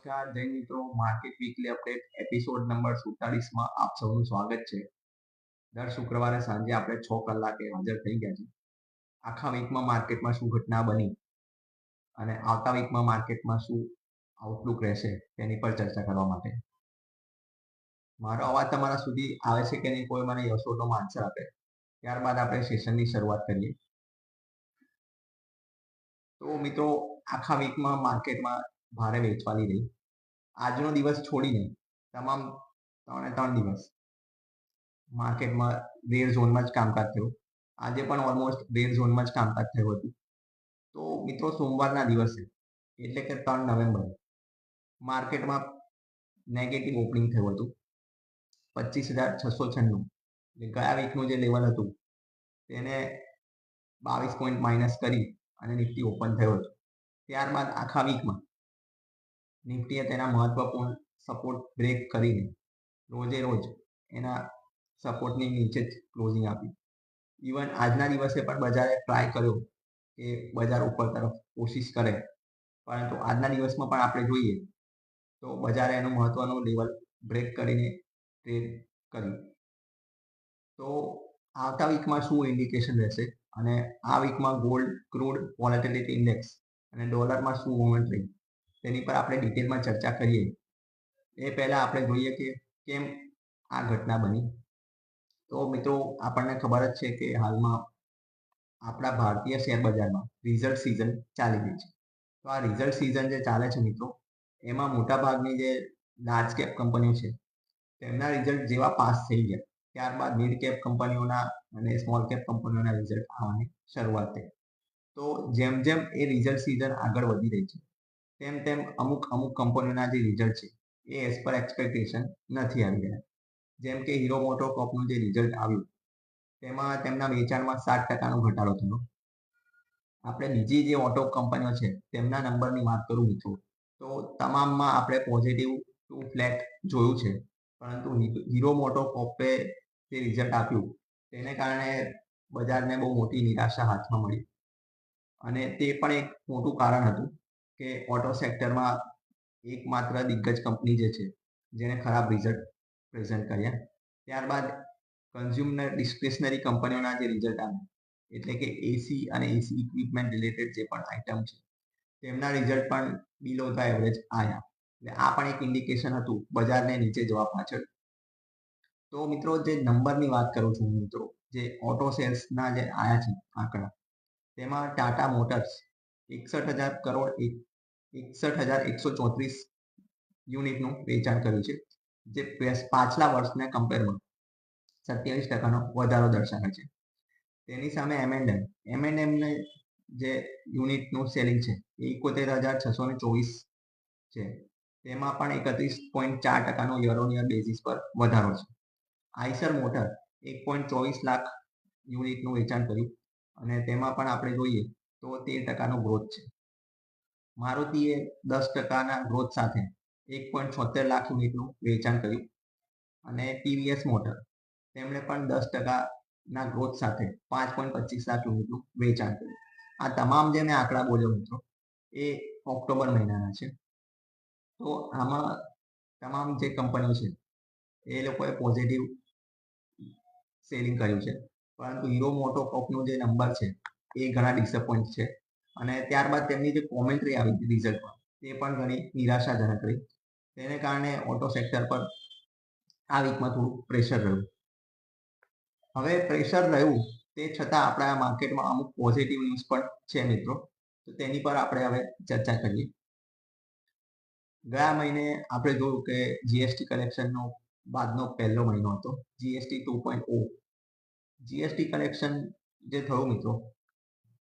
નમસ્કાર. જય મિત્રો market weekly update episode number સુડતાલીસમાં આપ સૌનું સ્વાગત છે. દર શુક્રવારે સાંજે આપણે છ કલાકે હાજર થઈ ગયા છે આખા વીકમાં માર્કેટમાં શું ઘટના બની અને આવતા વીકમાં માર્કેટમાં શું આઉટલુક રહેશે તેની પર ચર્ચા કરવા માટે. મારો અવાજ તમારા સુધી આવે છે કે નહીં કોઈ મને યસોનો આન્સર આપે. ત્યારબાદ આપણે સેશનની શરૂઆત કરીએ. તો મિત્રો, આખા વીકમાં માર્કેટમાં ભારે વેચવાની રહી. આજનો દિવસ છોડીને તમામ ત્રણે ત્રણ દિવસ. માર્કેટમાં રેર ઝોનમાં જ કામકાજ થયું. આજે પણ ઓલમોસ્ટ રેર ઝોનમાં જ કામકાજ થયું હતું. તો મિત્રો, સોમવારના દિવસે, એટલે કે ત્રણ નવેમ્બર, માર્કેટમાં નેગેટિવ ઓપનિંગ થયું હતું. પચીસ હજાર છસો છન્નું. ગયા વીકનું જે લેવલ હતું, તેને બાવીસ પોઈન્ટ માઇનસ કરી અને નિફ્ટી ઓપન થયો હતો. ત્યારબાદ આખા વીકમાં નિફ્ટીએ તેના મહત્વપૂર્ણ સપોર્ટ બ્રેક કરીને રોજે રોજ એના સપોર્ટની નીચે જ ક્લોઝિંગ આપ્યું ઇવન આજના દિવસે પણ બજારે ટ્રાય કર્યો કે બજાર ઉપર તરફ કોશિશ કરે. પરંતુ આજના દિવસમાં પણ આપણે જોઈએ તો બજારે એનું મહત્વનું લેવલ બ્રેક કરીને ટ્રેડ કર્યું. તો આવતા વીકમાં શું ઇન્ડિકેશન રહેશે? અને આ વીકમાં ગોલ્ડ ક્રૂડ વોલેટિલિટી ઇન્ડેક્સ અને ડોલરમાં શું મુવમેન્ટ રહી? તેની પર આપણે ડિટેલમાં ચર્ચા કરીએ. એ પહેલાં આપણે જોઈએ કે કેમ આ ઘટના બની. તો મિત્રો, આપણને ખબર જ છે કે હાલમાં આપણા ભારતીય શેર બજારમાં રિઝલ્ટ સિઝન ચાલી રહી છે. તો આ રિઝલ્ટ સિઝન જે ચાલે છે મિત્રો, એમાં મોટાભાગની જે લાર્જ કેપ કંપનીઓ છે, તેમના રિઝલ્ટ જેવા પાસ થઈ ગયા. ત્યારબાદ મિડ કેપ કંપનીઓના અને સ્મોલ કેપ કંપનીઓના રિઝલ્ટ આવવાની શરૂઆત થઈ. તો જેમ જેમ એ રિઝલ્ટ સિઝન આગળ વધી રહી છે તેમ તેમ અમુક અમુક કંપનીઓના જે રિઝલ્ટ છે, એ એઝ પર એક્સપેક્ટેશન નથી આવી રહ્યા. જેમ કે હીરો મોટો કોપનું જે રિઝલ્ટ આવ્યું, તેમાં તેમના વેચાણમાં સાત ટકાનો ઘટાડો થયો. આપણે બીજી જે ઓટો કંપનીઓ છે, તેમના નંબરની વાત કરું મિત્રો, તો તમામમાં આપણે પોઝિટિવ ટુ ફ્લેટ જોયું છે. પરંતુ હીરો મોટો કોપે જે રિઝલ્ટ આપ્યું, તેને કારણે બજારને બહુ મોટી નિરાશા હાથમાં મળી. અને તે પણ એક મોટું કારણ હતું. કે ઓટો સેક્ટરમાં એકમાત્ર દિગ્ગજ કંપની જે છે જેને ખરાબ રિઝલ્ટ પ્રેઝન્ટ કર્યા. ત્યારબાદ કન્ઝ્યુમર ડિસ્ક્રિશનરી કંપનીઓના જે રિઝલ્ટ આવ્યા એટલે કે એસી અને એસી ઇક્વિપમેન્ટ રિલેટેડ જે પણ આઇટમ છે, તેમના રિઝલ્ટ પણ બિલો ધ એવરેજ આવ્યા એટલે આ પણ એક ઇન્ડિકેશન હતું, બજારને નીચે જવા પાછળ. તો મિત્રો, જે નંબરની વાત કરું છું મિત્રો, જે ઓટો સેલ્સના જે આવ્યા છે, આંકડા, તેમાં ટાટા મોટર્સ એકસઠ હજાર કરોડ એક એકસઠ હજાર એકસો ચોત્રીસ યુનિટનું વેચાણ કર્યું છે, જે પાછલા વર્ષને કમ્પેરમાં સત્યાવીસ ટકાનો વધારો દર્શાવે છે. તેની સામે એમએનએમ એમએનએમને જે યુનિટનું સેલિંગ છે એ એકોતેર હજાર છસો ને ચોવીસ છે. તેમાં પણ એકત્રીસ પોઈન્ટ ચાર ટકાનો યર ઓન યર બેઝિસ પર વધારો છે. આઈસર મોટર એક પોઈન્ટ ચોવીસ લાખ યુનિટનું વેચાણ કર્યું અને તેમાં પણ આપણે જોઈએ તો તેર ટકાનો ગ્રોથ છે. મારુતિએ દસ ટકાના ગ્રોથ સાથે એક પોઈન્ટ છોતેર લાખ યુનિટનું વેચાણ કર્યું અને ટીવીએસ મોટર, તેમણે પણ દસ ટકાના ગ્રોથ સાથે પાંચ પોઈન્ટ પચીસ લાખ યુનિટનું વેચાણ કર્યું. આ તમામ જે મેં આંકડા બોલ્યો મિત્રો, એ ઓક્ટોબર મહિનાના છે. તો આમાં તમામ જે કંપનીઓ છે, એ લોકોએ પોઝિટિવ સેલિંગ કર્યું છે. પરંતુ હીરો મોટો કોપનો જે નંબર છે, એ ઘણા ડિસઅપોઇન્ટ છે. અને ત્યારબાદ તેમની જે કોમેન્ટ્રી આવી હતી રિઝલ્ટમાં તે પણ ઘણી નિરાશાજનક રહી. તેને કારણે ઓટો સેક્ટર પર આ વીકમાં થોડું પ્રેશર રહ્યું. હવે પ્રેશર રહ્યું તે છતાં આપણા માર્કેટમાં અમુક પોઝિટિવ ન્યૂઝ પણ છે મિત્રો. તો તેની પર આપણે હવે ચર્ચા કરીએ. ગયા મહિને આપણે જોયું કે જીએસટી કલેક્શનનો બાદનો પહેલો મહિનો હતો. GST two point O GST collection જે થયું મિત્રો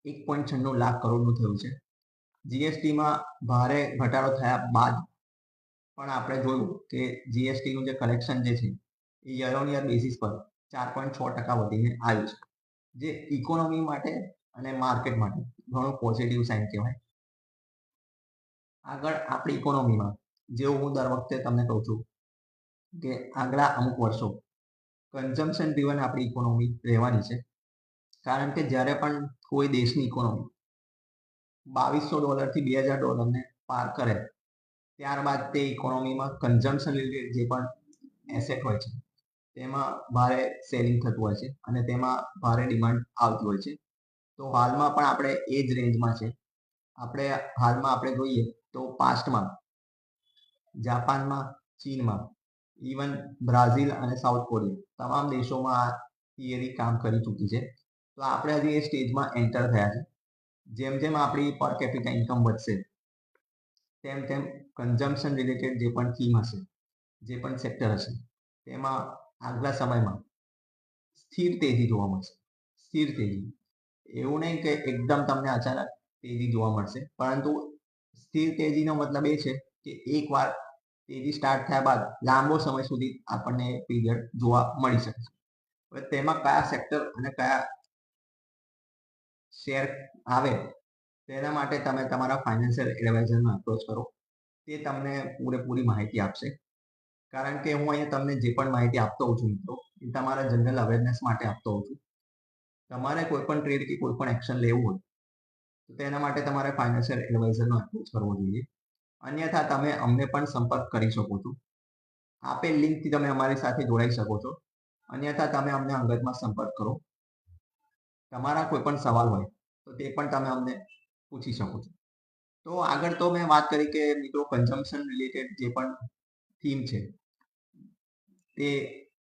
એક પોઈન્ટ છન્નું લાખ કરોડનું થયું છે. જીએસટીમાં ભારે ઘટાડો થયા બાદ પણ આપણે જોયું કે જીએસટીનું જે કલેક્શન જે છે, એ યર ઓન યર બેસિસ પર ચાર પોઈન્ટ છ ટકા વધીને આવ્યું છે. જે ઇકોનોમી માટે અને માર્કેટ માટે ઘણું પોઝિટિવ સાઇન કહેવાય. આગળ આપણી ઇકોનોમીમાં જેવું હું દર વખતે તમને કહું છું કે આગલા અમુક વર્ષો કન્ઝમ્પશન ડ્રીવન આપણી ઇકોનોમી રહેવાની છે. કારણ કે જ્યારે પણ કોઈ દેશની ઇકોનોમી બાવીસો ડોલરથી બે હજાર ડોલરને પાર કરે, ત્યારબાદ તે ઇકોનોમીમાં કન્ઝમ્પશન રિલેટેડ જે પણ એસેટ હોય છે, તેમાં ભારે સેલિંગ થતું હોય છે અને તેમાં ભારે ડિમાન્ડ આવતી હોય છે. તો હાલમાં પણ આપણે એ જ રેન્જમાં છે. આપણે હાલમાં આપણે જોઈએ તો પાસ્ટમાં જાપાનમાં, ચીનમાં ઇવન બ્રાઝિલ અને સાઉથ કોરિયા, તમામ દેશોમાં આ થિયરી કામ કરી ચૂકી છે. તો આપણે હજી એ સ્ટેજમાં એન્ટર થયા છે. જેમ જેમ આપણી પર કેપિટા ઇન્કમ વધશે, તેમ તેમ કન્ઝમ્પશન રિલેટેડ જે પણ થીમ હશે, જે પણ સેક્ટર હશે, તેમાં આગલા સમયમાં સ્થિર તેજી જોવા મળશે. સ્થિર તેજી. એવું નહીં કે એકદમ તમને અચાનક તેજી જોવા મળશે, પરંતુ સ્થિર તેજીનો મતલબ એ છે કે એકવાર તેજી સ્ટાર્ટ થયા બાદ લાંબો સમય સુધી આપણને પીરિયડ જોવા મળી શકે છે. હવે તેમાં કયા સેક્ટર અને કયા શેર આવે, તેના માટે તમે તમારા ફાઇનાન્શિયલ એડવાઇઝરનો અપ્રોચ કરો. તે તમને પૂરેપૂરી માહિતી આપશે. કારણ કે હું અહીંયા તમને જે પણ માહિતી આપતો હોઉં છું મિત્રો, એ તમારા જનરલ અવેરનેસ માટે આપતો હોઉં છું. તમારે કોઈ પણ ટ્રેડ કે કોઈ પણ એક્શન લેવું હોય, તો તેના માટે તમારે ફાઇનાન્શિયલ એડવાઇઝરનો અપ્રોચ કરવો જોઈએ. અન્યથા તમે અમને પણ સંપર્ક કરી શકો છો. આપેલ લિંકથી તમે અમારી સાથે જોડાઈ શકો છો. અન્યથા તમે અમને અંગતમાં સંપર્ક કરો. તમારા કોઈ પણ સવાલ હોય તો તે પણ તમે અમને પૂછી શકો છો. તો આગળ તો મેં વાત કરી કે મિત્રો કન્ઝમ્પશન રિલેટેડ જે પણ થીમ છે, તે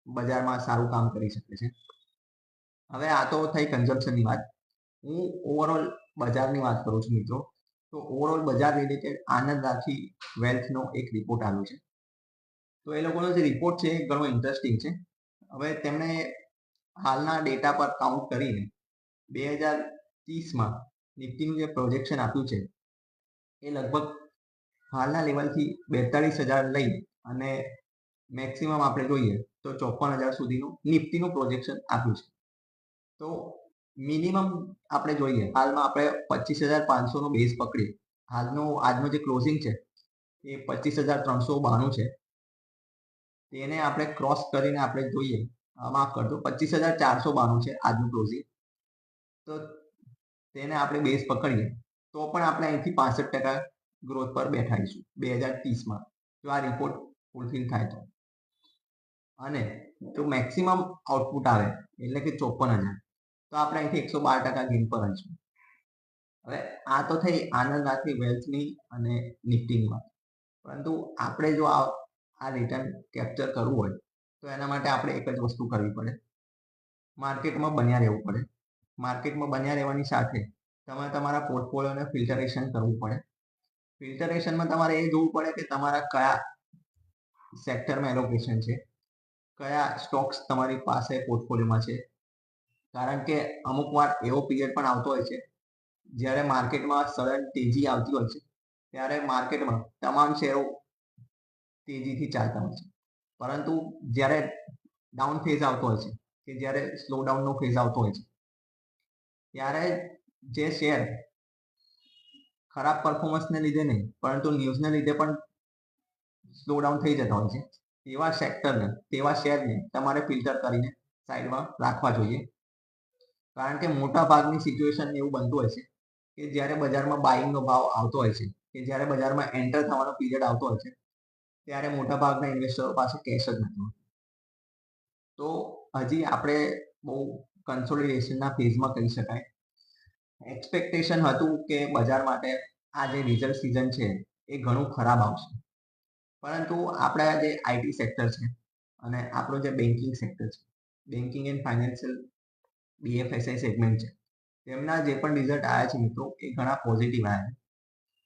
બજારમાં સારું કામ કરી શકે છે. હવે આ તો થઈ કન્ઝમ્પશનની વાત. હું ઓવરઓલ બજારની વાત કરું છું મિત્રો, તો ઓવરઓલ બજાર રિલેટેડ આનંદ રાખી વેલ્થનો એક રિપોર્ટ આવ્યો છે. તો એ લોકોનો જે રિપોર્ટ છે એ ઘણો ઇન્ટરેસ્ટિંગ છે. હવે તેમણે હાલના ડેટા પર કાઉન્ટ કરીને બે હજાર ત્રીસમાં નિફ્ટીનું જે પ્રોજેક્શન આપ્યું છે, એ લગભગ હાલના લેવલથી બેતાળીસ હજાર લઈ અને મેક્સિમમ આપણે જોઈએ તો ચોપન હજાર સુધીનું નિફ્ટીનું પ્રોજેક્શન આપ્યું છે. તો મિનિમમ આપણે જોઈએ, હાલમાં આપણે પચીસ હજાર પાંચસોનો બેઝ પકડીએ. હાલનું, આજનું જે ક્લોઝિંગ છે, એ પચીસ હજાર ત્રણસો બાણું છે. તેને આપણે ક્રોસ કરીને આપણે જોઈએ માફ કરજો પચીસ હજાર ચારસો બાણું છે આજનું ક્લોઝિંગ તો તેને આપણે બેઝ પકડીએ, તો પણ આપણે અહીંથી પાસઠ ટકા ગ્રોથ પર બેઠાઈશું, બે હજાર ત્રીસમાં. જો આ રિપોર્ટ ફૂલફિલ થાય તો. અને જો મેક્સિમમ આઉટપુટ આવે, એટલે કે ચોપન હજાર, તો આપણે અહીંથી એકસો બાર ટકા ગેઇન પર હશું હવે આ તો થઈ આનંદ વેલ્થની અને નિફ્ટીની વાત. પરંતુ આપણે જો આ રિટર્ન કેપ્ચર કરવું હોય, તો એના માટે આપણે એક જ વસ્તુ કરવી પડે. માર્કેટમાં બન્યા રહેવું પડે. માર્કેટમાં બન્યા રહેવાની સાથે તમારે તમારા પોર્ટફોલિયોને ફિલ્ટરેશન કરવું પડે. ફિલ્ટરેશનમાં તમારે એ જોવું પડે કે તમારા કયા સેક્ટરમાં એલોકેશન છે, કયા સ્ટોક્સ તમારી પાસે પોર્ટફોલિયોમાં છે. કારણ કે અમુક વાર એવો પીરિયડ પણ આવતો હોય છે, જ્યારે માર્કેટમાં સડન તેજી આવતી હોય છે, ત્યારે માર્કેટમાં તમામ શેરો તેજીથી ચાલતા હોય છે. પરંતુ જ્યારે ડાઉન ફેઝ આવતો હોય છે કે જ્યારે સ્લો ડાઉનનો ફેઝ આવતો હોય છે ત્યારે જે શેર ખરાબ પરફોર્મન્સને લીધે નહીં, પરંતુ ન્યૂઝને લીધે પણ સ્લો ડાઉન થઈ જતા હોય છે. તેવા સેક્ટરને તેવા શેરને તમારે ફિલ્ટર કરીને સાઈડમાં રાખવા જોઈએ. કારણ કે મોટા ભાગની સિચ્યુએશન એવું બનતું હોય છે કે જ્યારે બજારમાં બાઇંગનો ભાવ આવતો હોય છે, કે જ્યારે બજારમાં એન્ટર થવાનો પીરિયડ આવતો હોય છે, ત્યારે મોટા ભાગના ઇન્વેસ્ટરો પાસે કેશ જ નથી તો હજી આપણે બહુ કન્સોલિડેશનના ફેઝમાં કહી શકાય. એક્સપેક્ટેશન હતું કે બજાર માટે આ જે રિઝલ્ટ સિઝન છે એ ઘણું ખરાબ આવશે. પરંતુ આપણા જે આઈટી સેક્ટર છે અને આપણું જે બેન્કિંગ સેક્ટર છે banking and financial BFSI segment છે, તેમના જે પણ રિઝલ્ટ આવ્યા છે મિત્રો એ ઘણા પોઝિટિવ આવ્યા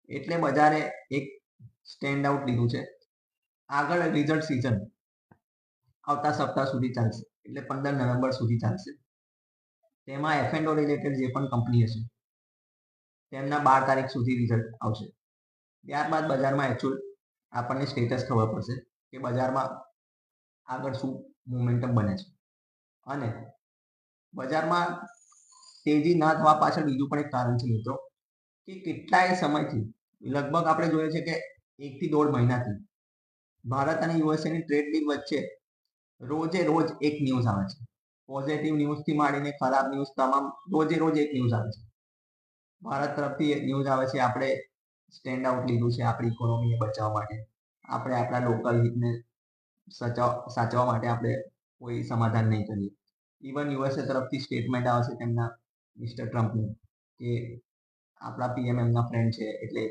એટલે બજારે એક સ્ટેન્ડ આઉટ લીધું છે. આગળ રિઝલ્ટ સિઝન આવતા સપ્તાહ સુધી ચાલશે, એટલે પંદર નવેમ્બર સુધી ચાલશે. તેમાં એફ એન્ડ રિલેટેડ જે પણ કંપની હશે, તેમના બાર તારીખ સુધી રિઝલ્ટ આવશે. ત્યારબાદ બજારમાં એકચ્યુઅલ આપણને સ્ટેટસ ખબર પડશે કે બજારમાં આગળ શું મોમેન્ટમ બને છે. અને બજારમાં તેજી ના થવા પાછળ બીજું પણ એક કારણ છે મિત્રો, કે કેટલાય સમયથી, લગભગ આપણે જોઈએ છે કે એકથી દોઢ મહિનાથી, ભારત અને યુએસએની ટ્રેડ ડીલ વચ્ચે રોજે રોજ એક ન્યૂઝ આવે છે. પોઝિટિવ ન્યૂઝથી માંડીને ખરાબ ન્યૂઝ તમામ રોજે રોજ એક ન્યૂઝ આવે છે. ભારત તરફથી એક ન્યૂઝ આવે છે, આપણે સ્ટેન્ડ આઉટ લીધું છે આપણી ઇકોનોમીને બચાવવા માટે. આપણે આપણા લોકલ હિતને સચાવ, સાચવવા માટે આપણે કોઈ સમાધાન નહીં કરીએ. ઇવન યુએસએ તરફથી સ્ટેટમેન્ટ આવશે તેમના મિસ્ટર ટ્રમ્પનું કે આપણા પીએમ એમના ફ્રેન્ડ છે, એટલે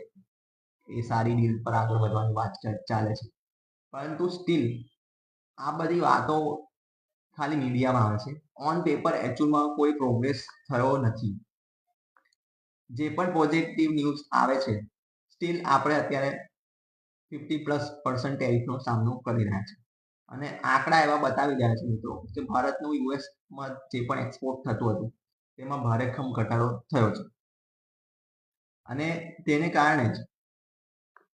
એ સારી ડીલ પર આગળ વધવાની વાત ચાલે છે. પરંતુ સ્ટીલ આ બધી વાતો ખાલી મીડિયામાં આવે છે. ઓન પેપર એકચ્યુઅલમાં કોઈ પ્રોગ્રેસ થયો નથી. જે પણ પોઝિટિવ ન્યૂઝ આવે છે સ્ટીલ આપણે અત્યારે ફિફ્ટી પ્લસ પર્સન્ટ ટેરિફનો સામનો કરી રહ્યા છે. અને આંકડા એવા બતાવી રહ્યા છે મિત્રો, કે ભારતનું યુએસમાં જે પણ એક્સપોર્ટ થતું હતું, તેમાં ભારેખમ ઘટાડો થયો છે. અને તેને કારણે જ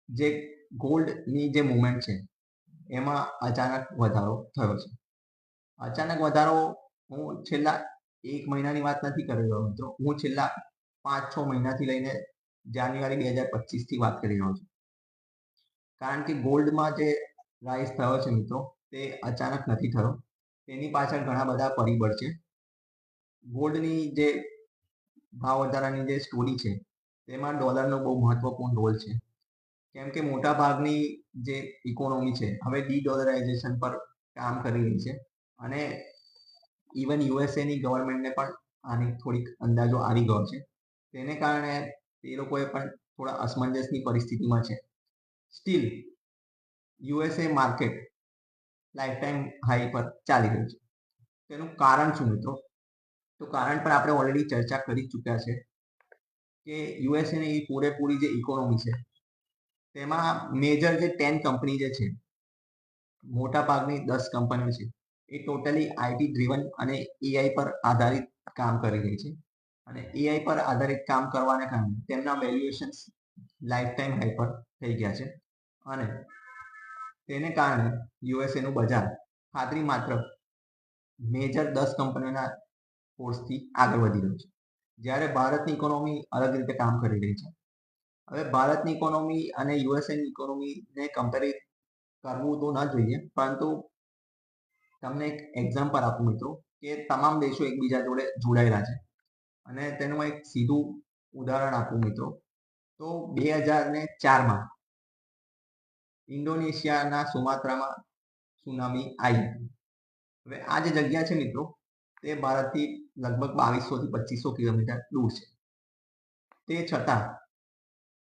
જે ગોલ્ડની જે મુવમેન્ટ છે, એમાં અચાનક વધારો થયો છે. અચાનક વધારો હું છેલ્લા એક મહિનાની વાત નથી કરી રહ્યો મિત્રો. હું છેલ્લા પાંચ છ મહિનાથી લઈને જાન્યુઆરી બે હજાર પચીસથી વાત કરી રહ્યો છું. કારણ કે ગોલ્ડમાં જે રાઇઝ થયો છે મિત્રો, તે અચાનક નથી થયો. તેની પાછળ ઘણા બધા પરિબળ છે. ગોલ્ડની જે ભાવ વધારાની જે સ્ટોરી છે, તેમાં ડોલરનો બહુ મહત્વપૂર્ણ રોલ છે. કેમ કે મોટા ભાગની જે ઇકોનોમી છે, હવે ડી ડોલરાઇઝેશન પર કામ કરી રહી છે. અને ઇવન યુએસએની ગવર્મેન્ટને પણ આની થોડીક અંદાજો આવી ગયો છે. તેને કારણે તે લોકોએ પણ થોડા અસમંજસની પરિસ્થિતિમાં છે. Still USA market life time high પર ચાલી રહ્યું છે. તેનું કારણ શું મિત્રો? તો કારણ પર આપણે ઓલરેડી ચર્ચા કરી ચૂક્યા છે કે યુએસએની પૂરેપૂરી જે ઇકોનોમી છે, તેમાં મેજર જે ટેન કંપની જે છે, મોટા ભાગની દસ કંપનીઓ છે. એ ટોટલી આઈટી ડ્રીવન અને એઆઈ પર આધારિત કામ કરી રહી છે. અને એઆઈ પર આધારિત કામ કરવાને કારણે તેમના વેલ્યુએશન્સ લાઈફ ટાઈમ હાઈ થઈ ગયા છે. અને તેને કારણે યુએસએનું બજાર ખાતરી માત્ર મેજર દસ કંપનીઓના કોર્સથી આગળ વધી રહ્યું છે. જ્યારે ભારતની ઇકોનોમી અલગ રીતે કામ કરી રહી છે. હવે ભારતની ઇકોનોમી અને યુએસએની ઇકોનોમીને કમ્પેરિઝ કરવું તો ન જોઈએ, પરંતુ તમને એક એક્ઝામ્પલ આપું મિત્રો, કે તમામ દેશો એકબીજા જોડે જોડાયેલા છે. અને તેનું એક સીધું ઉદાહરણ આપું મિત્રો. તો બે હજાર ને ચારમાં ઇન્ડોનેશિયાના સુમાત્રામાં સુનામી આવી. હવે આ જે જગ્યા છે મિત્રો, તે ભારતથી લગભગ બાવીસો થી પચીસો કિલોમીટર દૂર છે. તે છતાં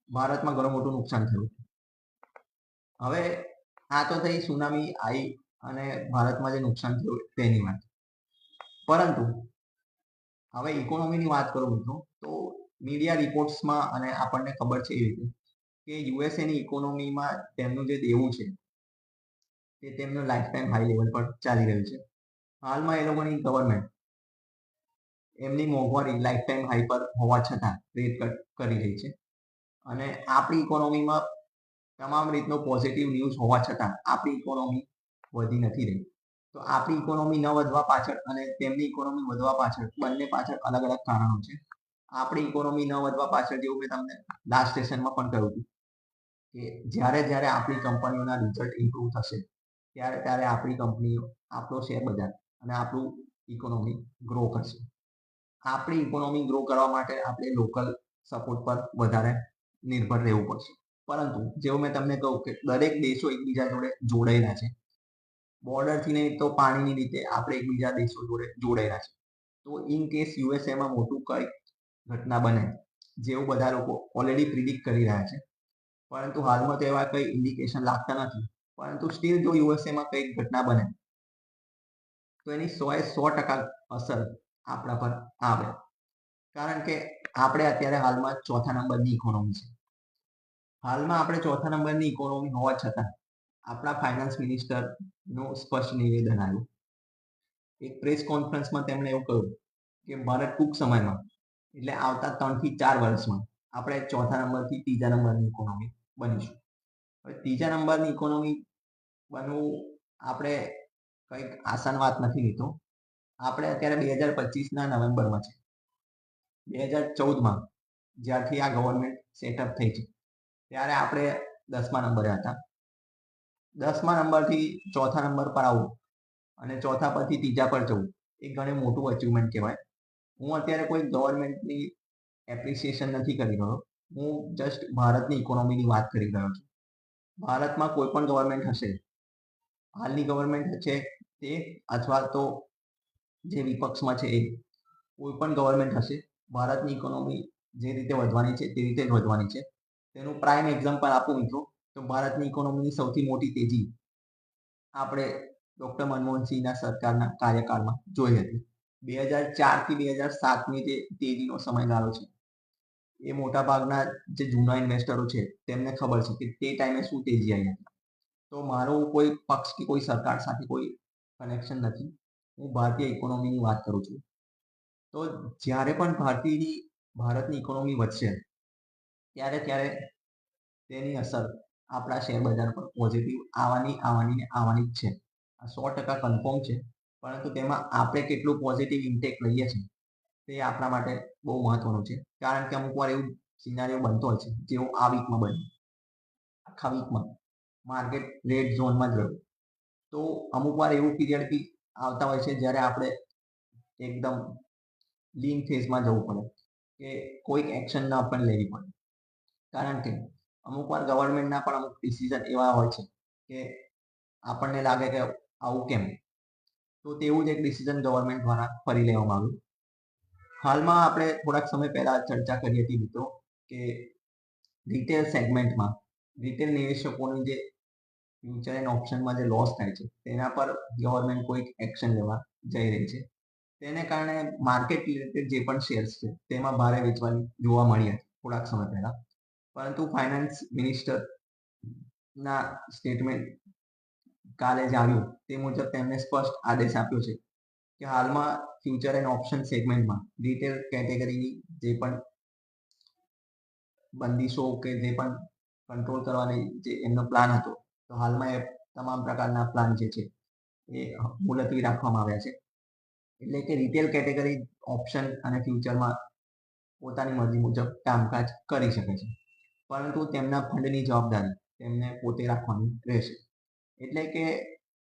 ભારતમાં ઘણું મોટું નુકસાન થયું. હવે આ તો થઈ સુનામી આવી અને ભારતમાં જે નુકસાન થયું તેની વાત. પરંતુ, હવે ઇકોનોમીની વાત કરું મિત્રો તો મીડિયા રિપોર્ટ્સમાં અને આપણને ખબર છે એવી રીતે કે યુએસએની ઇકોનોમીમાં તેમનું જે દેવું છે, તે તેમનું લાઈફ ટાઈમ હાઈ લેવલ પર ચાલી રહ્યું છે. હાલમાં એ લોકોની ગવર્મેન્ટ એમની મોંઘવારી લાઈફ ટાઈમ હાઈ પર હોવા છતાં રેટ કરી રહી છે. અને આપણી ઇકોનોમીમાં તમામ રીતનો પોઝિટિવ ન્યૂઝ હોવા છતાં આપણી ઇકોનોમી વધી નથી રહી. તો આપણી ઇકોનોમી ન વધવા પાછળ અને તેમની ઇકોનોમી વધવા પાછળ બંને પાછળ અલગ અલગ કારણો છે. આપણી ઇકોનોમી ન વધવા પાછળ જેવું મેં તમને લાસ્ટ સેશનમાં પણ કહ્યું હતું કે જ્યારે જ્યારે આપણી કંપનીઓના રિઝલ્ટ ઇમ્પ્રુવ થશે, ત્યારે ત્યારે આપણી કંપનીઓ, આપણો શેર બજાર અને આપણું ઇકોનોમી ગ્રો કરશે. આપણી ઇકોનોમી ગ્રો કરવા માટે આપણે લોકલ સપોર્ટ પર વધારે નિર્ભર રહેવું પડશે. પરંતુ જેવું મેં તમને કહું કે દરેક દેશો એકબીજા જોડે જોડાયેલા છે બોર્ડરથી નહીં તો પાણીની રીતે આપણે એકબીજા દેશો જોડે જોડાયેલા છે. તો ઇન કેસ યુએસએમાં મોટું કંઈક ઘટના બને, જેવું બધા લોકો ઓલરેડી પ્રિડિક્ટ કરી રહ્યા છે. પરંતુ હાલમાં તો એવા કંઈ ઇન્ડિકેશન લાગતા નથી. પરંતુ સ્ટીલ જો યુએસએમાં કંઈક ઘટના બને, તો એની સો એ સો ટકા અસર આપણા પર આવે. કારણ કે આપણે અત્યારે હાલમાં ચોથા નંબરની ઇકોનોમી છે. હાલમાં આપણે ચોથા નંબરની ઇકોનોમી હોવા છતાં આપણા ફાઇનાન્સ મિનિસ્ટરનું સ્પષ્ટ નિવેદન આવ્યું. એક પ્રેસ કોન્ફરન્સમાં તેમણે એવું કહ્યું કે ભારત ટૂંક સમયમાં, એટલે આવતા ત્રણથી ચાર વર્ષમાં, આપણે ચોથા નંબરથી ત્રીજા નંબરની ઇકોનોમી બનીશું. હવે ત્રીજા નંબરની ઇકોનોમી બનવું આપણે કંઈક આસાન વાત નથી લીધો આપણે અત્યારે બે હજાર પચીસના નવેમ્બરમાં છે બે હજાર ચૌદમાં જ્યારથી આ ગવર્મેન્ટ સેટઅપ થઈ છે, ત્યારે આપણે દસમા નંબરે હતા. દસમા નંબરથી ચોથા નંબર પર આવવું અને ચોથા પરથી ત્રીજા પર જવું. એ ઘણું મોટું અચીવમેન્ટ કહેવાય. હું અત્યારે કોઈ ગવર્મેન્ટની એપ્રિસિએશન નથી કરી રહ્યો. હું જસ્ટ ભારતની ઇકોનોમીની વાત કરી રહ્યો છું. ભારતમાં કોઈ પણ ગવર્મેન્ટ હશે, હાલની ગવર્મેન્ટ છે તે અથવા તો જે વિપક્ષમાં છે એ, કોઈ પણ ગવર્મેન્ટ હશે, ભારતની ઇકોનોમી જે રીતે વધવાની છે તે રીતે જ વધવાની છે. તેનું પ્રાઇમ એક્ઝામ્પલ આપું મિત્રો. તો ભારતની ઇકોનોમીની સૌથી મોટી તેજી આપણે ડોક્ટર મનમોહનસિંહના સરકારના કાર્યકાળમાં જોઈ હતી. બે હજાર ચારથી બે હજાર સાતની જે તેજીનો સમયગાળો છે, એ મોટા ભાગના જે જૂના ઇન્વેસ્ટરો છે, તેમને ખબર છે કે તે ટાઈમે શું તેજી આવી હતી. તો મારો કોઈ પક્ષ કે કોઈ સરકાર સાથે કોઈ કનેક્શન નથી. હું ભારતીય ઇકોનોમીની વાત કરું છું. તો જ્યારે પણ ભારતીયની ભારતની ઇકોનોમી વધશે, ત્યારે ત્યારે તેની અસર આપણા શેર બજાર પર પોઝિટિવ આવવાની આવવાની ને આવવાની જ છે. આ સો ટકા કન્ફર્મ છે. પરંતુ તેમાં આપણે કેટલું પોઝિટિવ ઇન્ટેક લઈએ છીએ, તે આપણા માટે બહુ મહત્વનું છે. કારણ કે અમુક વાર એવું સિનારીઓ બનતો હોય છે જેવો આ વીકમાં બન્યું. આખા વીકમાં માર્કેટ રેડ ઝોનમાં જ રહ્યું. તો અમુક વાર એવું પીરિયડ બી આવતા હોય છે, જ્યારે આપણે એકદમ લીન ફેઝમાં જવું પડે. કે કોઈક એક્શન ના પણ લેવી પડે. કારણ કે અમુક વાર ગવર્મેન્ટના પણ અમુક ડિસિઝન એવા હોય છે કે આપણને લાગે કે આવું કેમ? તો તેવું જ એક ડિસિઝન ગવર્મેન્ટ દ્વારા ફરી લેવામાં આવ્યું. હાલમાં આપણે થોડાક સમય પહેલા ચર્ચા કરી હતી મિત્રો કે રિટેલ સેગમેન્ટમાં રિટેલ નિવેશકોની જે ફ્યુચર એન્ડ ઓપ્શનમાં જે લોસ થાય છે તેના પર ગવર્મેન્ટ કોઈક એક્શન લેવા જઈ રહી છે. તેને કારણે માર્કેટ રિલેટેડ જે પણ શેર્સ છે તેમાં ભારે વેચવાની જોવા મળી હતી થોડાક સમય પહેલા. પરંતુ ફાઇનાન્સ મિનિસ્ટર ના સ્ટેટમેન્ટ કાલે જ આવ્યું. તે મુજબ તેમણે સ્પષ્ટ આદેશ આપ્યો છે કે હાલમાં ફ્યુચર એન્ડ ઓપ્શન સેગમેન્ટમાં રિટેલ કેટેગરીની જે પણ બંદીશો કે જે પણ કંટ્રોલ કરવાની જે એમનો પ્લાન હતો, તો હાલમાં એ તમામ પ્રકારના પ્લાન જે છે એ મુલતવી રાખવામાં આવ્યા છે. એટલે કે રિટેલ કેટેગરી ઓપ્શન અને ફ્યુચરમાં પોતાની મરજી મુજબ કામકાજ કરી શકે છે. પરંતુ તેમના ફંડની જવાબદારી તેમને પોતે રાખવાની રહેશે. એટલે કે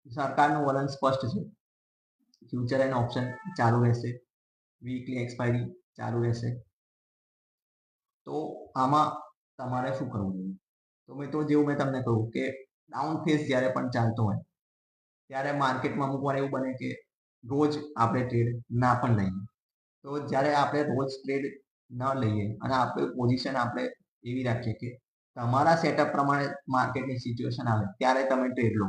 સરકારનું વલણ સ્પષ્ટ છે. ફ્યુચર એન્ડ ઓપ્શન ચાલુ રહેશે. વીકલી એક્સપાયરી ચાલુ રહેશે. તો આમાં તમારે શું કરવું જોઈએ? તો મિત્રો જેવું મેં તમને કહ્યું કે ડાઉન ફેસ જ્યારે પણ ચાલતો હોય, ત્યારે માર્કેટમાં અમુક વાર એવું બને કે રોજ આપણે ટ્રેડ ના પણ લઈએ. તો જ્યારે આપણે રોજ ટ્રેડ ન લઈએ અને આપણે પોઝિશન આપણે એવી રાખીએ કે તમારા સેટઅપ પ્રમાણે માર્કેટની સિચ્યુએશન આવે, ત્યારે તમે ટ્રેડ લો.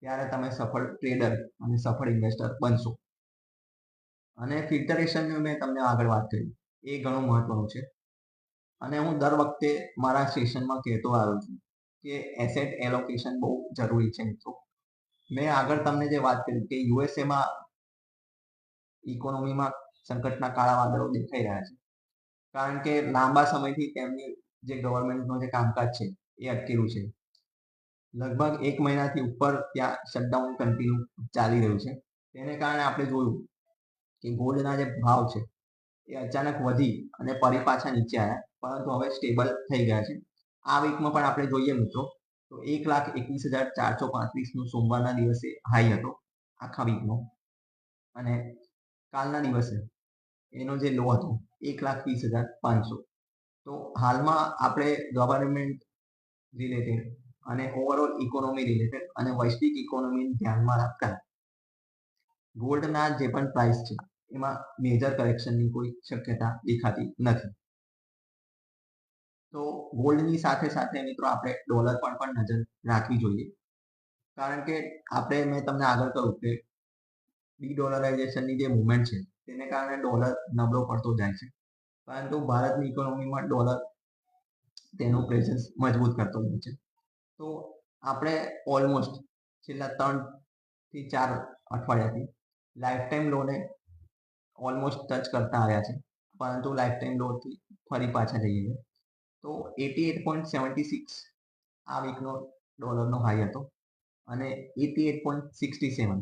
ત્યારે તમે સફળ ટ્રેડર અને સફળ ઇન્વેસ્ટર બનશો. અને ફિલ્ટરેશનની મેં તમને આગળ વાત કરી. એ ઘણું મહત્વનું છે. અને હું દર વખતે મારા સેશનમાં કહેતો આવ્યો છું કે એસેટ એલોકેશન બહુ જરૂરી છે મિત્રો. મેં આગળ તમને જે વાત કરી કે યુએસએમાં ઇકોનોમીમાં સંકટના કાળા વાદળો દેખાઈ રહ્યા છે. કારણ કે લાંબા સમયથી તેમની જે ગવર્મેન્ટનું જે કામકાજ છે, એ અટકેલું છે. લગભગ એક મહિનાથી ઉપર ત્યાં શટડાઉન કન્ટિન્યુ ચાલી રહ્યું છે. તેને કારણે આપણે જોયું કે ગોલ્ડના જે ભાવ છે, એ અચાનક વધી અને ફરી પાછા નીચે આવ્યા, પરંતુ હવે સ્ટેબલ થઈ ગયા છે. આ વીકમાં પણ આપણે જોઈએ મિત્રો, તો એક લાખ એકવીસ હજાર ચારસો પાંત્રીસનું સોમવારના દિવસે હાઈ હતો, આખા વીકનો અને કાલના દિવસે એનો જે લો હતો, એક લાખ વીસ હજાર પાંચસો. તો હાલમાં આપણે ગવર્મેન્ટ રિલેટેડ અને ઓવરઓલ ઇકોનોમી રિલેટેડ અને વૈશ્વિક ઇકોનોમી ધ્યાનમાં રાખતા ગોલ્ડના જે પણ પ્રાઇસ છે, એમાં મેજર કરેક્શનની કોઈ શક્યતા દેખાતી નથી. તો ગોલ્ડની સાથે સાથે મિત્રો આપણે ડોલર પર પણ નજર રાખવી જોઈએ. કારણ કે આપણે, મેં તમને આગળ કહ્યું કે ડી ડોલરાઇઝેશનની જે મુવમેન્ટ છે, તેને કારણે ડોલર નબળો પડતો જાય છે. પરંતુ ભારતની ઇકોનોમીમાં ડોલર તેનું પ્રેઝન્સ મજબૂત કરતો હોય છે. તો આપણે ઓલમોસ્ટ છેલ્લા ત્રણથી ચાર અઠવાડિયાથી લાઈફ ટાઈમ લોને ઓલમોસ્ટ ટચ કરતા આવ્યા છે. પરંતુ લાઈફ ટાઈમ લોથી ફરી પાછા જઈએ છીએ. તો eighty eight point seventy six આ વીકનો ડોલરનો હાઈ હતો અને eighty eight point sixty seven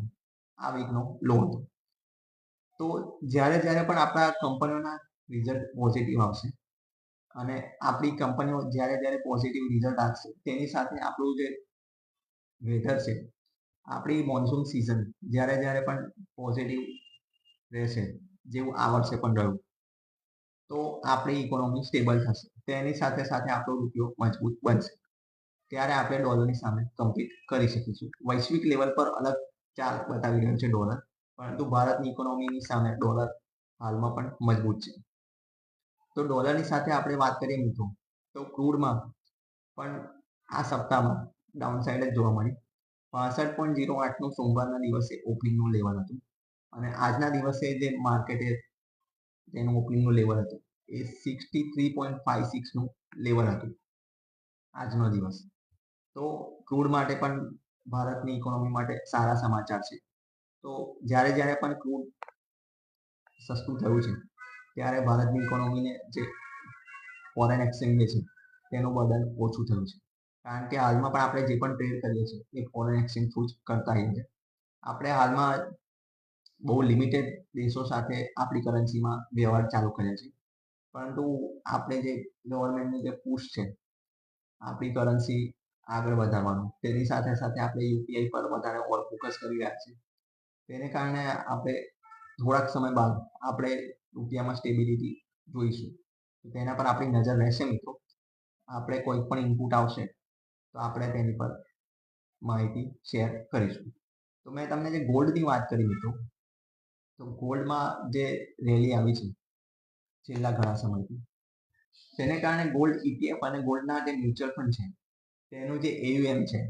આ વીકનો લો હતો. તો જ્યારે જ્યારે પણ આપણા કંપનીઓના રિઝલ્ટ પોઝિટિવ આવશે. અને આપણી કંપનીઓ જ્યારે જ્યારે પોઝિટિવ રિઝલ્ટ આપશે, તેની સાથે આપણું જે વેધર છે, આપણી મોન્સૂન સિઝન જ્યારે જ્યારે પણ પોઝિટિવ રહેશે, જેવું આ વર્ષે પણ રહ્યું. તો આપણી ઇકોનોમી સ્ટેબલ થશે. તેની સાથે સાથે આપણો રૂપિયો મજબૂત બનશે. ત્યારે આપણે ડોલરની સામે કમ્પીટ કરી શકીશું. વૈશ્વિક લેવલ પર અલગ ચાલ બતાવી રહ્યો છે ડોલર પરંતુ ભારતની ઇકોનોમીની સામે ડોલર હાલમાં પણ મજબૂત છે. તો ડોલરની સાથે આપણે વાત કરીએ મિત્રો, તો ક્રૂડમાં પણ આ સપ્તાહમાં ડાઉન સાઈડ જ જોવા મળી. પાસઠ પોઈન્ટ ઝીરો આઠનું સોમવારના દિવસે ઓપનિંગનું લેવલ હતું અને આજના દિવસે જે માર્કેટે તેનું ઓપનિંગનું લેવલ હતું, એ સિક્સટી થ્રી પોઈન્ટ ફાઈવ સિક્સનું લેવલ હતું આજનો દિવસ. તો ક્રૂડ માટે પણ ભારતની ઇકોનોમી માટે સારા સમાચાર છે. તો જ્યારે જ્યારે પણ ક્રૂડ સસ્તું થયું છે ત્યારે ભારતની ઇકોનોમીને જે ફોરેન એક્સચેન્જ છે, તેનું બદલ ઓછું થયું છે. કારણ કે હાલમાં પણ આપણે જે પણ ટ્રેડ કરીએ છીએ, એ ફોરેન એક્સચેન્જ થ્રુ જ કરતા હોઈએ છીએ. આપણે હાલમાં બહુ લિમિટેડ દેશો સાથે આપણી કરન્સીમાં વ્યવહાર ચાલુ કર્યા છે. પરંતુ આપણે જે ગવર્મેન્ટની જે પુશ છે, આપણી કરન્સી આગળ વધારવાનું. તેની સાથે સાથે આપણે યુપીઆઈ પર વધારે ઓર ફોકસ કરી રહ્યા છીએ. તેને કારણે આપણે થોડાક સમય બાદ આપણે રૂપિયામાં સ્ટેબિલિટી જોઈશું. તેના પર આપણી નજર રહેશે મિત્રો. આપણે કોઈ પણ ઇનપુટ આવશે, તો આપણે તેની પર માહિતી શેર કરીશું. તો મેં તમને જે ગોલ્ડની વાત કરી મિત્રો, તો ગોલ્ડમાં જે રેલી આવી છે, છેલ્લા ઘણા સમયથી, તેને કારણે ગોલ્ડ ઇટીએફ અને ગોલ્ડના જે મ્યુચ્યુઅલ ફંડ છે, તેનું જે એયુએમ છે,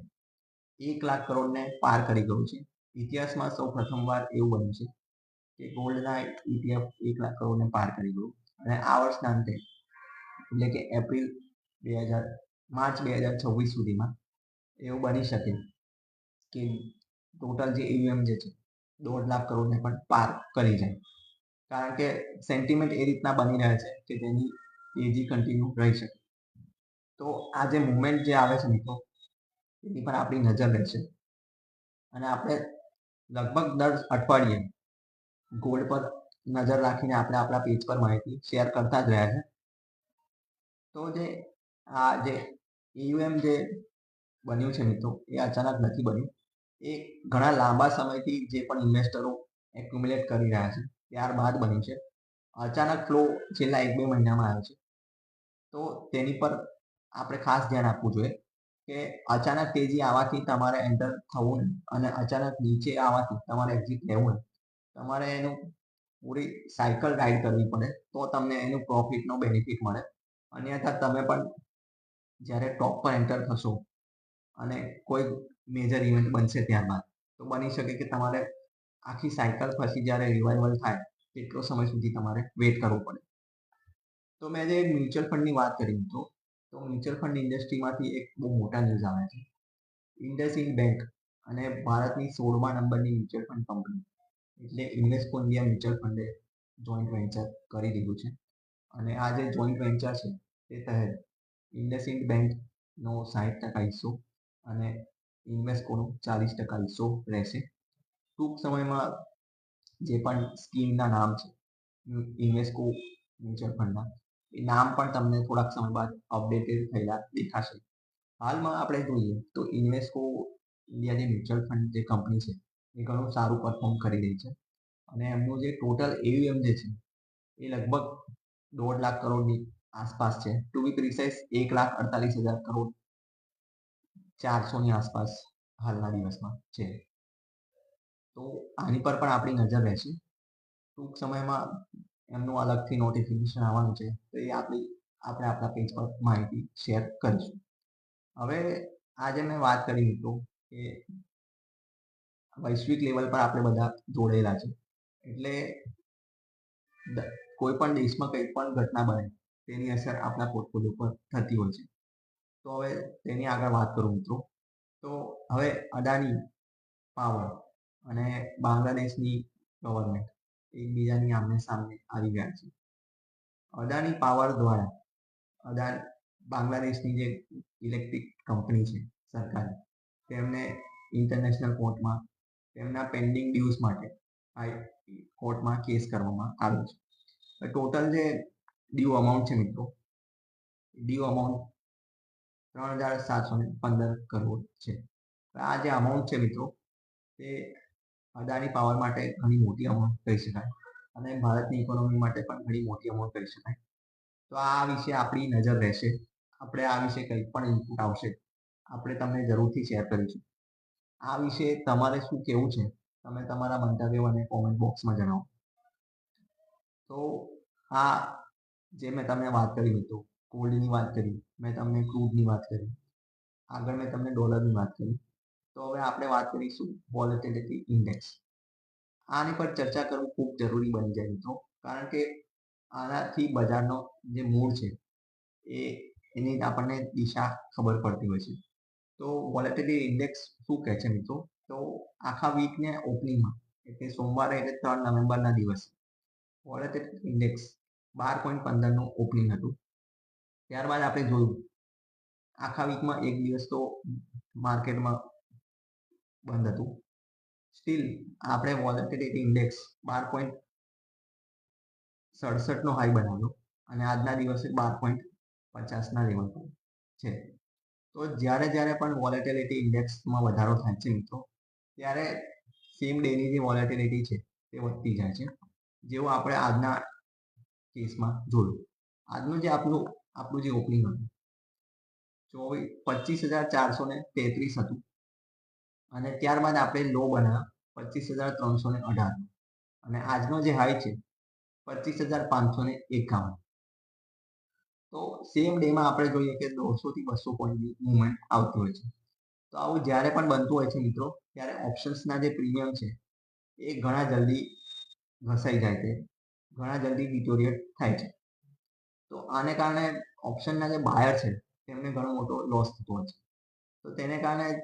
એક લાખ કરોડને પાર કરી ગયું છે. ઇતિહાસમાં સૌ પ્રથમવાર એવું બન્યું છે. કે ગોલ્ડના ઇટીએફ એક લાખ કરોડને પાર કરી ગયું. અને આ વર્ષના અંતે, એટલે કે એપ્રિલ બે હજાર, માર્ચ બે હજાર છવ્વીસ સુધીમાં એવું બની શકે કે ટોટલ જે એયુએમ જે છે, દોઢ લાખ કરોડને પણ પાર કરી જાય. કારણ કે સેન્ટિમેન્ટ એ રીતના બની રહે છે કે તેની તેજી કન્ટિન્યુ રહી શકે. તો આ જે મુમેન્ટ જે આવે છે મિત્રો, એની પર આપણી નજર રહેશે. અને આપણે લગભગ દર અઠવાડિયે ગોલ્ડ પર નજર રાખીને આપણે આપણા પેજ પર માહિતી શેર કરતા જ રહ્યા છે. તો જે આ જે એયુએમ જે બન્યું છે મિત્રો, એ અચાનક નથી બન્યું. એ ઘણા લાંબા સમયથી જે પણ ઇન્વેસ્ટરો એક્યુમ્યુલેટ કરી રહ્યા છે, ત્યારબાદ બન્યું છે. અચાનક ફ્લો છેલ્લા એક બે મહિનામાં આવ્યો છે. તો તેની પર આપણે ખાસ ધ્યાન આપવું જોઈએ કે અચાનક તેજી આવવાથી તમારે એન્ટર થવું અને અચાનક નીચે આવવાથી તમારે એક્ઝિટ લેવું તમારે એનું પૂરી સાયકલ રાઈડ કરવી પડે, તો તમને એનું પ્રોફિટનો બેનિફિટ મળે. અન્યથા તમે પણ જ્યારે ટોપ પર એન્ટર થશો અને કોઈ મેજર ઇવેન્ટ બનશે ત્યારબાદ, તો બની શકે કે તમારે આખી સાયકલ પછી જ્યારે રિવાઇવલ થાય, એટલો સમય સુધી તમારે વેટ કરવું પડે. તો મેં જે મ્યુચ્યુઅલ ફંડની વાત કરી મિત્રો, તો મ્યુચ્યુઅલ ફંડ ઇન્ડસ્ટ્રીમાંથી એક બહુ મોટા ન્યૂઝ આવે છે. ઇન્ડસઇન્ડ બેંક અને ભારતની સોળમા નંબરની મ્યુચ્યુઅલ ફંડ કંપની એટલે યુનેસ્કો ઇન્ડિયા મ્યુચ્યુઅલ ફંડે જોઈન્ટ વેન્ચર કરી દીધું છે. અને આ જે જોઈન્ટ વેન્ચર છે તે તહેત ઇન્ડસઇન્ડ બેંકનો સાહીઠ ટકા હિસ્સો અને ઇન્વેસ્કોનો ચાલીસ ટકા હિસ્સો રહેશે. ટૂંક સમયમાં જે પણ સ્કીમના નામ છે ઇન્વેસ્કો મ્યુચ્યુઅલ ફંડના એ નામ પણ તમને થોડાક સમય બાદ અપડેટેડ થયેલા દેખાશે. હાલમાં આપણે જોઈએ તો ઇન્વેસ્કો ઇન્ડિયા જે મ્યુચ્યુઅલ ફંડ જે કંપની છે એ ઘણું સારું પરફોર્મ કરી રહી છે. અને એમનું જે ટોટલ એયુએમ જે છે, એ લગભગ દોઢ લાખ કરોડની આસપાસ છે. ટુ બી પ્રિસાઇઝ એક લાખ અડતાલીસ હજાર કરોડ ચારસોની આસપાસ હાલના દિવસમાં છે. તો આની પર પણ આપણી નજર રહેશે. ટૂંક સમયમાં એમનું અલગથી નોટિફિકેશન આવવાનું છે. તો એ આપણી, આપણે આપણા પેજ પર માહિતી શેર કરીશું. હવે આજે મેં વાત કરી મિત્રો કે વૈશ્વિક લેવલ પર આપણે બધા જોડેલા છે. એટલે કોઈ પણ દેશમાં કંઈ પણ ઘટના બને, તેની અસર આપણા પોર્ટફોલિયો પર થતી હોય છે. તો હવે તેની આગળ વાત કરું મિત્રો. તો હવે અદાની પાવર અને બાંગ્લાદેશની ગવર્મેન્ટ એકબીજાની આમને સામને આવી ગયા છે. અદાની પાવર દ્વારા અદા, બાંગ્લાદેશની જે ઇલેક્ટ્રિક કંપની છે સરકારી, તેમને ઇન્ટરનેશનલ કોર્ટમાં તેમના પેન્ડિંગ ડ્યુઝ માટે કોર્ટમાં કેસ કરવામાં આવ્યો છે. ટોટલ જે ડ્યુ અમાઉન્ટ છે મિત્રો ડ્યુ અમાઉન્ટ ત્રણ હજાર સાતસો ને પંદર કરોડ છે. આ જે અમાઉન્ટ છે મિત્રો, તે અદાની પાવર માટે ઘણી મોટી અમાઉન્ટ કહી શકાય અને ભારતની ઇકોનોમી માટે પણ ઘણી મોટી અમાઉન્ટ કહી શકાય. તો આ વિશે આપણી નજર રહેશે. આપણે આ વિશે કંઈ પણ ઇનપુટ આવશે, આપણે તમને જરૂરથી શેર કરીશું. આ વિશે તમારે શું કેવું છે? તમે તમારા મંતવ્યો અને કોમેન્ટ બોક્સમાં જણાવો. તો આ જે મેં તમને વાત કરી હતું ગોલ્ડની વાત કરી, મેં તમને ક્રૂડની વાત કરી, આગળ મેં તમને ડોલરની વાત કરી. તો હવે આપણે વાત કરીશું વોલેટિલિટી ઇન્ડેક્સ આની પર ચર્ચા કરવું ખૂબ જરૂરી બની જાય મિત્રો, કારણ કે આનાથી બજારનો જે મૂળ છે, એ એની આપણને દિશા ખબર પડતી હોય છે. તો વોલેટિલિટી ઇન્ડેક્સ શું કહે છે મિત્રો? તો આખા વીકને ઓપનિંગમાં એટલે સોમવારે એટલે ત્રણ નવેમ્બરના દિવસે, વોલેટ ઇન્ડેક્સ બાર પોઈન્ટ પંદરનું ઓપનિંગ હતું. ત્યારબાદ આપણે જોયું, આખા વીકમાં એક દિવસ તો માર્કેટમાં બંધ હતું. સ્ટીલ આપણે વોલેટિલિટી ઇન્ડેક્સ બાર પોઈન્ટ સડસઠનો હાઈ બનાવ્યો, અને આજના દિવસે બાર પોઈન્ટ પચાસના લેવલ પર છે. તો જ્યારે જ્યારે પણ વોલેટિલિટી ઇન્ડેક્સમાં વધારો થાય છે મિત્રો, ત્યારે સેમ ડેની જે વોલેટિલિટી છે તે વધતી જાય છે. જેવું આપણે આજના કેસમાં જોયું. આજનું જે આપણું આપણું જે ઓપનિંગ હતું ચોવીસ પચીસ હજાર ચારસો ને તેત્રીસ હતું. અને ત્યારબાદ આપણે લો બનાવ્યા, પચીસ હજાર ત્રણસો ને અઢાર અને આજનો જે હાઈ છે, પચીસ હજાર પાંચસો ને એકાવન. તો સેમ ડેમાં આપણે જોઈએ કે દોઢસો થી બસો પોઈન્ટની મુવમેન્ટ આવતી હોય છે. તો આવું જ્યારે પણ બનતું હોય છે મિત્રો, ત્યારે ઓપ્શન્સના જે પ્રીમિયમ છે, એ ઘણા જલ્દી ઘસાઈ જાય છે. ઘણા જલ્દી ડિટોરિએટ થાય છે. તો આને કારણે ઓપ્શનના જે બાયર છે, તેમને ઘણો મોટો લોસ થતો હોય છે. તો તેને કારણે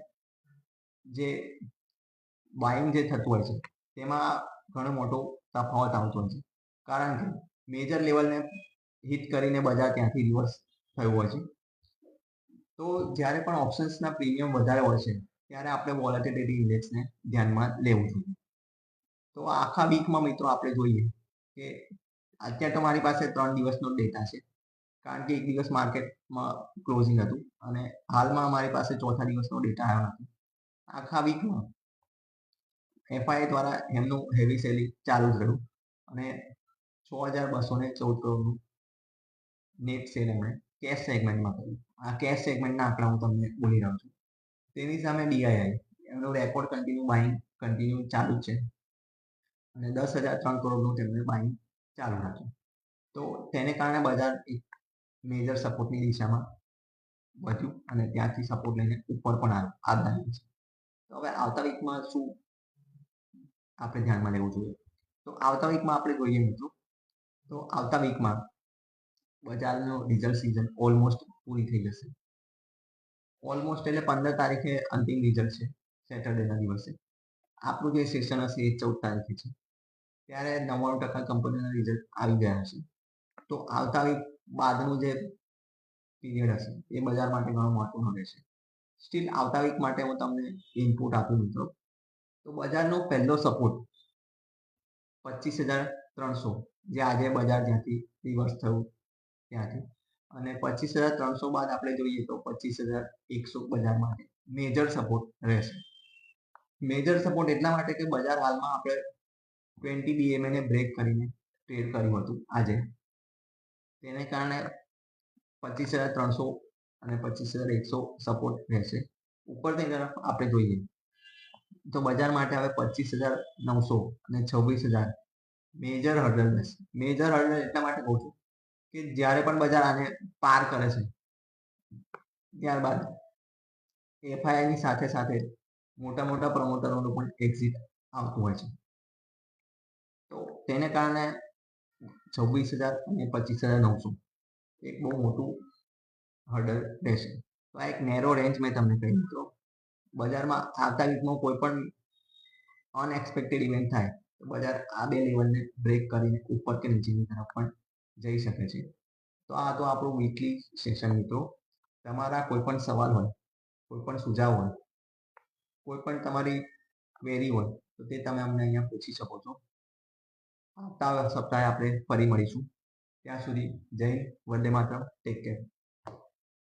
જે બાઇંગ જે થતું હોય છે, તેમાં ઘણો મોટો તફાવત આવતો હોય છે. કારણ કે મેજર લેવલને હિટ કરીને બજાર ત્યાંથી રિવર્સ થયું હોય છે. તો જ્યારે પણ ઓપ્શન્સના પ્રીમિયમ વધારે હોય છે, ત્યારે આપણે વોલેટિલિટી ઇન્ડેક્સને ધ્યાનમાં લેવું જોઈએ. તો આખા વીકમાં મિત્રો આપણે જોઈએ કે અત્યારે તો મારી પાસે ત્રણ દિવસનો ડેટા છે. કારણ કે એક દિવસ માર્કેટમાં ક્લોઝિંગ હતું અને હાલમાં મારી પાસે ચોથા દિવસનો ડેટા આવ્યો નથી. આખા વીકમાં એફઆઈ દ્વારા એમનું હેવી સેલિંગ ચાલુ જ રહ્યું અને છ હજાર બસો ને ચૌદ કરોડનું નેટ સેલ એમણે કેશ સેગમેન્ટમાં કર્યું આ કેશ સેગમેન્ટના આંકડા હું તમને બોલી રહ્યો છું. તેની સામે ડીઆઈઆઈ એમનું રેકોર્ડ કન્ટિન્યુ બાઇંગ કન્ટિન્યુ ચાલુ છે. અને દસ હજાર ત્રણ કરોડનું તેમણે બાઇંગ ચાલુ રાખ્યું. તો તેને કારણે બજાર એક મેજર સપોર્ટની દિશામાં વધ્યું અને ત્યાંથી સપોર્ટ લઈને ઉપર પણ આવ્યું આજના છે. તો હવે આવતા વીકમાં શું આપણે ધ્યાનમાં લેવું જોઈએ? તો આવતા વીકમાં આપણે જોઈએ મિત્રો, તો આવતા વીકમાં બજારનો ડીઝલ સિઝન ઓલમોસ્ટ પૂરી થઈ જશે. ઓલમોસ્ટ એટલે પંદર તારીખે અંતિમ રિઝલ્ટ છે સેટરડેના દિવસે. આપણું જે સેશન હશે એ ચૌદ તારીખે છે. ત્યારે નવ્વાણું ટકા કંપનીના રિઝલ્ટ આવી ગયા હશે. તો આવતા વીક બાદનું જે પીરિયડ હશે, એ બજાર માટે ઘણું મહત્વનું રહેશે સ્ટીલ આવતા વીક માટે હું તમને ઇનપુટ આપું મિત્રો. તો બજારનો પહેલો સપોર્ટ પચીસ હજાર ત્રણસો, જે આજે બજાર જ્યાંથી રિવર્સ થયું ત્યાંથી. અને પચીસ હજાર ત્રણસો બાદ આપણે જોઈએ તો પચીસ હજાર એકસો બજાર માટે મેજર સપોર્ટ રહેશે. મેજર સપોર્ટ એટલા માટે કે બજાર હાલમાં આપણે ટ્વેન્ટી ડીએમએને બ્રેક કરીને ટ્રેડ કર્યું હતું આજે. તેને કારણે પચીસ હજાર ત્રણસો અને પચીસ હજાર એકસો સપોર્ટ રહેશે. ઉપરની તરફ આપણે જોઈએ તો બજાર માટે હવે પચીસ હજાર નવસો અને છવ્વીસ હજાર મેજર હર્ડલ રહેશે. મેજર હર્ડલ એટલા માટે કહું છું કે જ્યારે પણ બજાર આને પાર કરે છે, ત્યારબાદ એફઆઈઆઈની સાથે સાથે મોટા મોટા પ્રમોટરોનું પણ એક્ઝિટ આવતું હોય છે. તો તેને કારણે છવ્વીસ હજાર અને પચીસ હજાર નવસો એક બહુ મોટું હર્ડલ રહેશે. તો આ એક નેરો રેન્જ મેં તમને કહી તો બજારમાં આવતા વીકમાં કોઈ પણ અનએક્સપેક્ટેડ ઇવેન્ટ થાય, તો બજાર આ બે લેવલને બ્રેક કરીને ઉપર કે નીચેની તરફ પણ જઈ શકે છે. તો આ તો આપણું વીકલી સેશન મિત્રો. તમારા કોઈ પણ સવાલ હોય કોઈ પણ સુઝાવ હોય કોઈ પણ તમારી ક્વેરી હોય, તો તે તમે અમને અહીંયા પૂછી શકો છો. આવતા સપ્તાહે આપણે ફરી મળીશું. ત્યાં સુધી જય વંદે માતરમ. Take care